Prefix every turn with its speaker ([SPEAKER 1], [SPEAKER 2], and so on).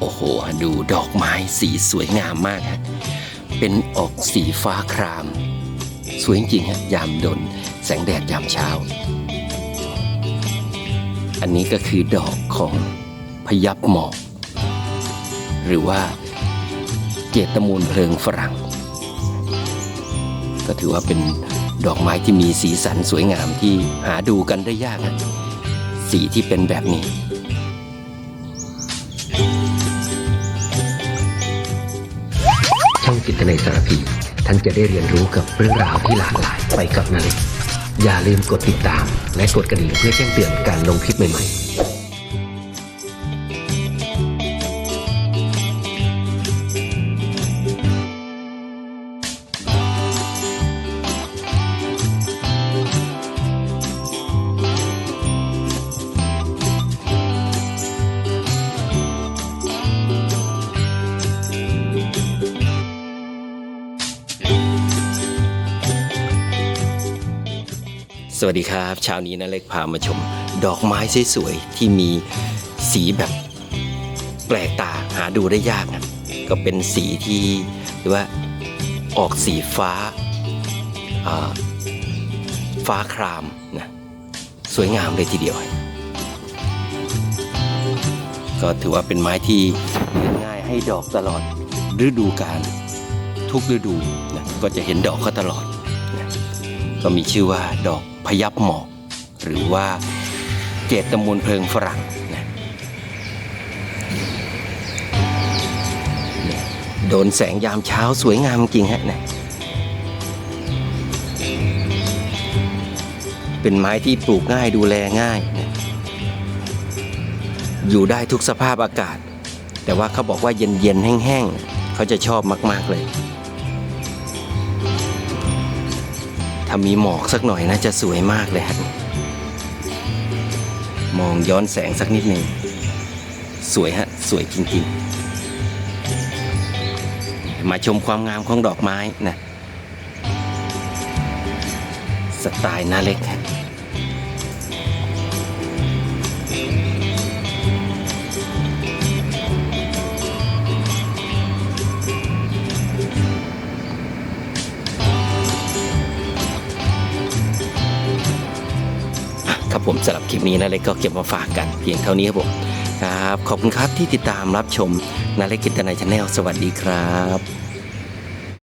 [SPEAKER 1] โอ้โห ดูดอกไม้สีสวยงามมากฮะเป็นออกสีฟ้าคราม สวยจริงฮะยามดน แสงแดดยามเช้า อันนี้ก็คือดอกของพยับหมอกหรือว่าเจตมูลเพลิงฝรั่ง ก็ถือว่าเป็นดอกไม้ที่มีสีสันสวยงามที่หาดูกันได้ยากนะสีที่เป็นแบบนี้
[SPEAKER 2] จิตในสารพีท่านจะได้เรียนรู้กับเรื่องราวที่หลากหลายไปกับนาเล็กอย่าลืมกดติดตาม และกดกระดิ่งเพื่อแจ้งเตือนการลงคลิปใหม่ๆ
[SPEAKER 1] สวัสดีครับเช้านี้นะเล็กพามาชม ดอกไม้สวยๆที่มีสีแบบแปลกตาหาดูได้ยากนะก็เป็นสีที่หรือว่าออกสีฟ้าฟ้าครามนะสวยงามเลยทีเดียว ก็ถือว่าเป็นไม้ที่เลี้ยงง่ายให้ดอกตลอดฤดูกาลทุกฤดูนะก็จะเห็นดอกเขาตลอดนะก็มีชื่อว่าดอก พยับหมอก หรือว่าเจตมูลเพลิงฝรั่งนะเนี่ยโดนแสงยามเช้าสวยงามจริงฮะเนี่ยเป็นไม้ที่ปลูกง่ายดูแลง่ายนะอยู่ได้ทุกสภาพอากาศ แต่ว่าเขาบอกว่าเย็นๆแห้งๆเขาจะชอบมากๆเลยามีหมอกสักหน่อยนะจะสวยมากเลยฮะมองย้อนแสงสักนิดหนึ่ง สวยฮะ สวยจริงๆ มาชมความงามของดอกไม้นะ สไตล์น่าเล็กฮะ ครับผมสำหรับคลิปนี้นาเล็กก็เก็บมาฝากกันเพียงเท่านี้ครับผมครับขอบคุณครับที่ติดตามรับชมนาเล็กกิตนายชาแนลสวัสดีครับ